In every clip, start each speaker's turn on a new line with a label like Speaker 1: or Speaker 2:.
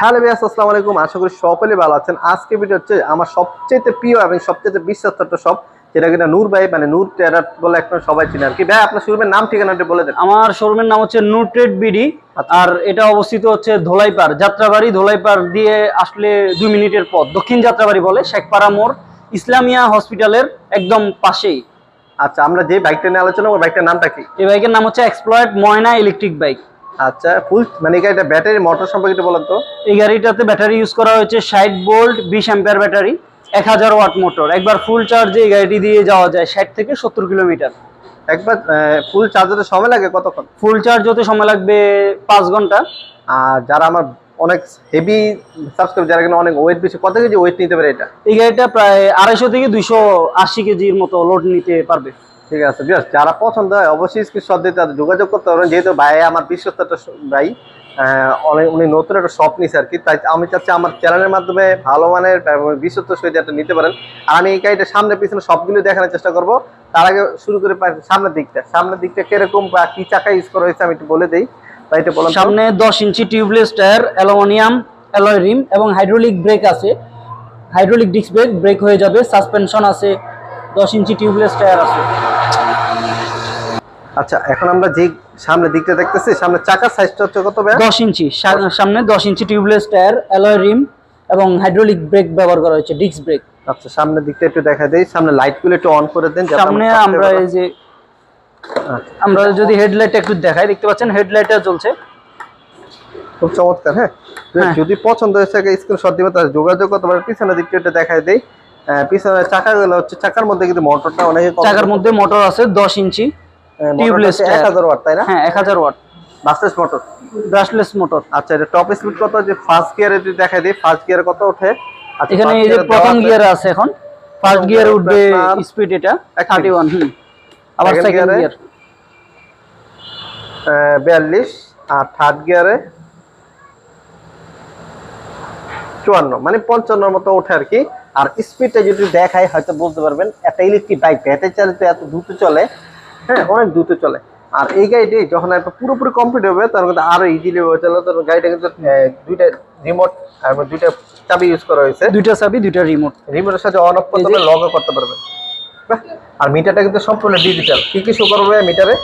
Speaker 1: Hello বিয়াস আসসালামু আলাইকুম। আশা করি সকলে ভালো আছেন। আজকে ভিডিও হচ্ছে আমার সবচেয়ে প্রিয় এবং সবচেয়ে বিশ্বাস্ত একটা শপ যেটা কিনা নূর ভাই মানে নূর টেরার বলে একটা সবাই চিনে আর কি। ভাই আপনার শোরুমের নাম ঠিকানাটা বলে দেন।
Speaker 2: আমার শোরুমের নাম হচ্ছে নুট্রেড বিডি
Speaker 1: আচ্ছা।
Speaker 2: আর এটা অবস্থিত হচ্ছে ধোলাইপাড় যাত্রাবাড়ি ধোলাইপাড় দিয়ে আসলে দুই মিনিটের পথ। দক্ষিণ যাত্রাবাড়ি বলে শেখপাড়া মোড় ইসলামিয়া হসপিটালের একদম পাশেই।
Speaker 1: আচ্ছা আমরা যে বাইকটা নিয়ে আলোচনা ওই বাইকটার নামটা কি?
Speaker 2: এই বাইকের নাম হচ্ছে এক্সপ্লয়েড ময়না ইলেকট্রিক বাইক
Speaker 1: আচ্ছা ফুল মানে এটা ব্যাটারি মোটর সম্পর্কে একটু বলেন তো।
Speaker 2: এই গাড়িটাতে ব্যাটারি ইউজ করা হয়েছে ষাট ভোল্ট বিশ অ্যাম্পিয়ার ব্যাটারি এক হাজার ওয়াট মোটর একবার ফুল চার্জে এই গাড়িটি দিয়ে যাওয়া যায় ষাট থেকে সত্তর কিলোমিটার
Speaker 1: একবার ফুল চার্জারের সময় লাগে কতক্ষণ?
Speaker 2: ফুল চার্জ হতে সময় লাগবে পাঁচ ঘণ্টা।
Speaker 1: আর যারা আমার অনেক হেভি সাবস্ক্রাইব যারা কিনা অনেক ওয়েট বেশি কত কেজি ওয়েট নিতে পারে এটা?
Speaker 2: এই গাড়িটা প্রায় আড়াইশো থেকে দুইশো আশি কেজির মতো লোড নিতে পারবে।
Speaker 1: ঠিক আছে বিয়াস যারা পছন্দ হয় অবশ্যই স্ক্রিনশট দিতে তাদের যোগাযোগ করতে পারবেন। যেহেতু ভাই আমার বিশ্বস্ত একটা ভাই উনি নতুন একটা শপ নিছে আর কি, তাই আমি চাচ্ছি আমার চ্যানেলের মাধ্যমে ভালো মানের বিশ্বস্ত সহিত একটা নিতে পারেন। আর আমি এই গাড়িটা সামনে পিছনে সবগুলো দেখানোর চেষ্টা করব। তার আগে শুরু করে সামনের দিকটা সামনের দিকটা কীরকম বা কী চাকা ইউজ করা হয়েছে আমি একটু বলে দিই। তাই এটা বললাম
Speaker 2: সামনে দশ inch tubeless tyre aluminium alloy rim এবং হাইড্রোলিক ব্রেক আছে। হাইড্রোলিক ডিস্ক ব্রেক ব্রেক হয়ে যাবে। সাসপেনশন আছে, দশ ইঞ্চি টিউবলেস টায়ার আছে।
Speaker 1: আচ্ছা এখন আমরা যে সামনে দিকটা দেখতেছি সামনে চাকার সাইজটা হচ্ছে কত ভাই
Speaker 2: দশ ইঞ্চি। সামনে দশ inch tubeless tyre alloy rim এবং হাইড্রোলিক ব্রেক ব্যবহার করা হয়েছে ডিস্ক ব্রেক
Speaker 1: আচ্ছা সামনের দিকটা একটু দেখা দেই। সামনে লাইটগুলো একটু অন করে দেন
Speaker 2: সামনে আমরা এই যে
Speaker 1: আচ্ছা,
Speaker 2: আমরা যদি হেডলাইট একটু দেখাই দেখতে পাচ্ছেন হেডলাইটটা চলছে
Speaker 1: খুব চমৎকার হ্যাঁ?
Speaker 2: হ্যাঁ।
Speaker 1: যদি পছন্দ হয়েছে স্ক্রিনশট দিবে তাহলে যোগাযোগ করতে পারে পিছনের দিকটা একটু দেখাই দেই। পিছনের চাকাগুলো হচ্ছে চাকার মধ্যে কিন্তু মোটরটা অনেক
Speaker 2: চাকার মধ্যে মোটর আছে দশ ইঞ্চি। টিউবলেস
Speaker 1: এক
Speaker 2: টায়ার।
Speaker 1: হাজার ওয়াট তাই না?
Speaker 2: হ্যাঁ এক হাজার watt
Speaker 1: brushless motor
Speaker 2: brushless motor
Speaker 1: আচ্ছা এটা টপ স্পিড কত? যে ফার্স্ট গিয়ারে যদি দেখাই দিই ফার্স্ট গিয়ারে কত ওঠে? আচ্ছা,
Speaker 2: এখানে এই যে প্রথম গিয়ারে আছে। এখন। ফার্স্ট গিয়ারে উঠবে স্পিড এটা
Speaker 1: একত্রিশ।
Speaker 2: থার্টি ওয়ান হুম। আবার সেকেন্ড গিয়ার
Speaker 1: আহ, বিয়াল্লিশ আর থার্ড গিয়ারে চুয়ান্ন মানে পঞ্চান্নর মতো ওঠে আর কি। আর স্পিডটা যদি দেখায় হয়তো বুঝতে পারবেন একটা ইলেকট্রিক বাইক ব্যাটারি চালিত এত দ্রুত চলে হ্যাঁ অনেক দ্রুত চলে। আর এই গাড়িটি যখন একটা পুরোপুরি কমপ্লিট হবে তখন কিন্তু আরও ইজিলি হয়ে চলে তো গাড়িটা কিন্তু দুইটা রিমোট আর দুইটা চাবি ইউজ করা হয়েছে।
Speaker 2: দুইটা চাবি দুইটা রিমোট
Speaker 1: রিমোটের সাথে অন অফ করতে
Speaker 2: যে-
Speaker 1: লগও করতে পারবে। আর মিটারটা কিন্তু সম্পূর্ণ ডিজিটাল কি কি শো করবে মিটারে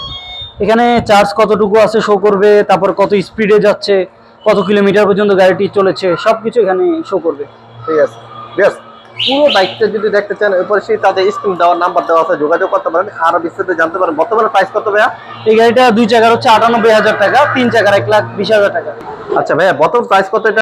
Speaker 2: এখানে চার্জ কতটুকু আছে শো করবে তারপর কত স্পিডে যাচ্ছে কত কিলোমিটার পর্যন্ত গাড়িটি চলেছে সবকিছু এখানে শো করবে।
Speaker 1: ঠিক আছে। বেশ পুরো বাইকটা যদি দেখতে চান এরপরে সেই তাদের স্ক্রিন দেওয়ার নাম্বার দেওয়া আছে যোগাযোগ করতে পারেন। আরও বিস্তারিত জানতে পারেন। বর্তমানে প্রাইস কত ভাইয়া?
Speaker 2: এই গাড়িটা দুই চাকার হচ্ছে আটানব্বই হাজার টাকা তিন চাকার এক লাখ বিশ হাজার টাকা।
Speaker 1: আচ্ছা ভাইয়া বর্তমান প্রাইস কত এটা?